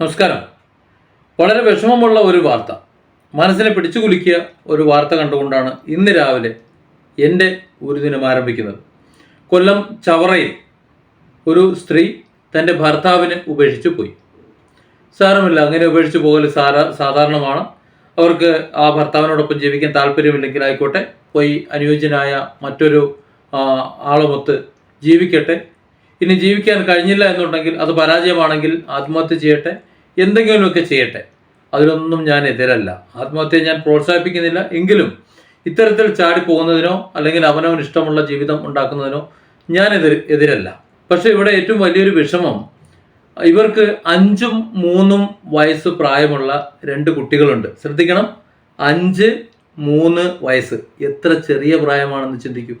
നമസ്കാരം. വളരെ വിഷമമുള്ള ഒരു വാർത്ത. മനസ്സിനെ പിടിച്ചു കുലുക്കിയ ഒരു വാർത്ത കണ്ടുകൊണ്ടാണ് ഇന്ന് രാവിലെ എന്റെ ഒരു ദിനം ആരംഭിക്കുന്നത്. കൊല്ലം ചവറയിൽ ഒരു സ്ത്രീ തന്റെ ഭർത്താവിനെ ഉപേക്ഷിച്ചു പോയി. സാരമില്ല അങ്ങനെ ഉപേക്ഷിച്ച് പോകൽ സാരാ സാധാരണമാണ്. അവർക്ക് ആ ഭർത്താവിനോടൊപ്പം ജീവിക്കാൻ താല്പര്യമില്ലെങ്കിൽ ആയിക്കോട്ടെ പോയി അനുയോജ്യനായ മറ്റൊരു ആളുമൊത്ത് ജീവിക്കട്ടെ ഇനി ജീവിക്കാൻ കഴിഞ്ഞില്ല എന്നുണ്ടെങ്കിൽ അത് പരാജയമാണെങ്കിൽ ആത്മഹത്യ ചെയ്യട്ടെ എന്തെങ്കിലുമൊക്കെ ചെയ്യട്ടെ. അതിലൊന്നും ഞാൻ എതിരല്ല. ആത്മഹത്യയെ ഞാൻ പ്രോത്സാഹിപ്പിക്കുന്നില്ല. എങ്കിലും ഇത്തരത്തിൽ ചാടി പോകുന്നതിനോ അല്ലെങ്കിൽ അവനവൻ ഇഷ്ടമുള്ള ജീവിതം ഉണ്ടാക്കുന്നതിനോ ഞാൻ എതിർ എതിരല്ല. പക്ഷേ ഇവിടെ ഏറ്റവും വലിയൊരു വിഷമം ഇവർക്ക് അഞ്ചും മൂന്നും വയസ്സ് പ്രായമുള്ള രണ്ട് കുട്ടികളുണ്ട്. ശ്രദ്ധിക്കണം. അഞ്ച് മൂന്ന് വയസ്സ്. എത്ര ചെറിയ പ്രായമാണെന്ന് ചിന്തിക്കൂ.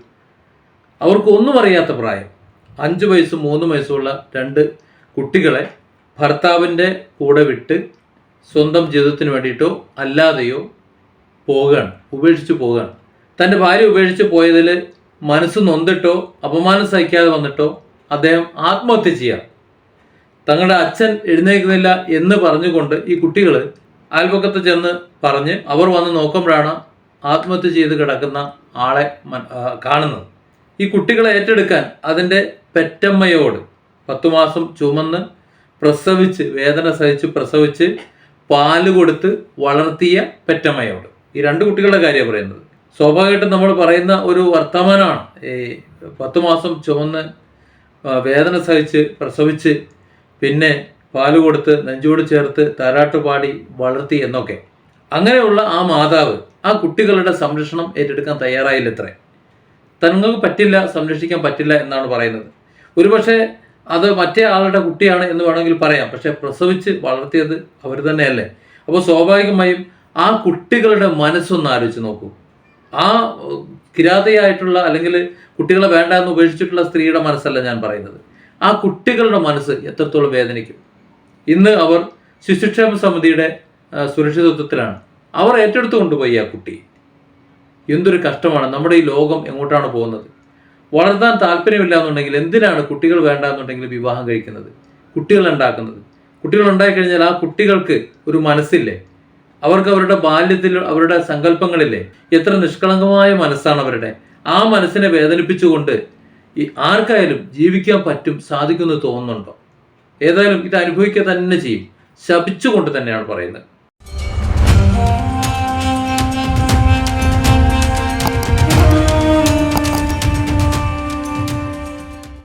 അവർക്ക് ഒന്നും അറിയാത്ത പ്രായം. അഞ്ച് വയസ്സും മൂന്ന് വയസ്സുമുള്ള രണ്ട് കുട്ടികളെ ഭർത്താവിന്റെ കൂടെ വിട്ട് സ്വന്തം ജീവിതത്തിന് വേണ്ടിയിട്ടോ അല്ലാതെയോ പോകുകയാണ് ഉപേക്ഷിച്ച് പോകുകയാണ് തന്റെ ഭാര്യ ഉപേക്ഷിച്ച് പോയതിൽ മനസ്സ് നൊന്നിട്ടോ അപമാനം സഹിക്കാതെ വന്നിട്ടോ അദ്ദേഹം ആത്മഹത്യ ചെയ്യാം. തങ്ങളുടെ അച്ഛൻ എഴുന്നേൽക്കുന്നില്ല എന്ന് പറഞ്ഞുകൊണ്ട് ഈ കുട്ടികൾ അയൽപക്കത്ത് ചെന്ന് പറഞ്ഞ് അവർ വന്ന് നോക്കുമ്പോഴാണ് ആത്മഹത്യ ചെയ്ത് കിടക്കുന്ന ആളെ കാണുന്നത്. ഈ കുട്ടികളെ ഏറ്റെടുക്കാൻ അതിന്റെ പെറ്റമ്മയോട് പത്തു മാസം ചുമന്ന് പ്രസവിച്ച് വേദന സഹിച്ച് പ്രസവിച്ച് പാൽ കൊടുത്ത് വളർത്തിയ പെറ്റമ്മയോട്. ഈ രണ്ട് കുട്ടികളുടെ കാര്യമാണ് പറയുന്നത്. സ്വാഭാവികമായിട്ടും നമ്മൾ പറയുന്ന ഒരു വർത്തമാനമാണ്. ഈ പത്തു മാസം ചുമന്ന് വേദന സഹിച്ച് പ്രസവിച്ച് പിന്നെ പാൽ കൊടുത്ത് നെഞ്ചോട് ചേർത്ത് താരാട്ട് പാടി വളർത്തി എന്നൊക്കെ. അങ്ങനെയുള്ള ആ മാതാവ് ആ കുട്ടികളുടെ സംരക്ഷണം ഏറ്റെടുക്കാൻ തയ്യാറായില്ല ഇത്രേ തങ്ങൾക്ക് പറ്റില്ല സംരക്ഷിക്കാൻ പറ്റില്ല എന്നാണ് പറയുന്നത്. ഒരുപക്ഷെ അത് മറ്റേ ആളുടെ കുട്ടിയാണ് എന്ന് വേണമെങ്കിൽ പറയാം. പക്ഷെ പ്രസവിച്ച് വളർത്തിയത് അവർ തന്നെയല്ലേ? അപ്പോൾ സ്വാഭാവികമായും ആ കുട്ടികളുടെ മനസ്സൊന്ന് ആലോചിച്ച് നോക്കൂ. ആ കിരാതയായിട്ടുള്ള അല്ലെങ്കിൽ കുട്ടികളെ വേണ്ട എന്ന് ഉപേക്ഷിച്ചിട്ടുള്ള സ്ത്രീയുടെ മനസ്സല്ല ഞാൻ പറയുന്നത്. ആ കുട്ടികളുടെ മനസ്സ് എത്രത്തോളം വേദനിക്കും. ഇന്ന് അവർ ശിശുക്ഷേമ സമിതിയുടെ സുരക്ഷിതത്വത്തിലാണ്. അവർ ഏറ്റെടുത്തു കൊണ്ടുപോയി ആ കുട്ടി. എന്തൊരു കഷ്ടമാണ് നമ്മുടെ ഈ ലോകം എങ്ങോട്ടാണ് പോകുന്നത്? വളർത്താൻ താല്പര്യമില്ല എന്നുണ്ടെങ്കിൽ എന്തിനാണ് കുട്ടികൾ വേണ്ട എന്നുണ്ടെങ്കിൽ വിവാഹം കഴിക്കുന്നത്? കുട്ടികൾ ഉണ്ടാക്കുന്നത്. കുട്ടികൾ ഉണ്ടായിക്കഴിഞ്ഞാൽ ആ കുട്ടികൾക്ക് ഒരു മനസ്സില്ലേ? അവർക്ക് അവരുടെ ബാല്യത്തിൽ അവരുടെ സങ്കല്പങ്ങളില്ലേ? എത്ര നിഷ്കളങ്കമായ മനസ്സാണ് അവരുടെ. ആ മനസ്സിനെ വേദനിപ്പിച്ചുകൊണ്ട് ഈ ആർക്കായാലും ജീവിക്കാൻ പറ്റും സാധിക്കുമെന്ന് തോന്നുന്നുണ്ടോ? ഏതായാലും ഇത് അനുഭവിക്കുക തന്നെ ചെയ്യും. ശപിച്ചുകൊണ്ട് തന്നെയാണ് പറയുന്നത്.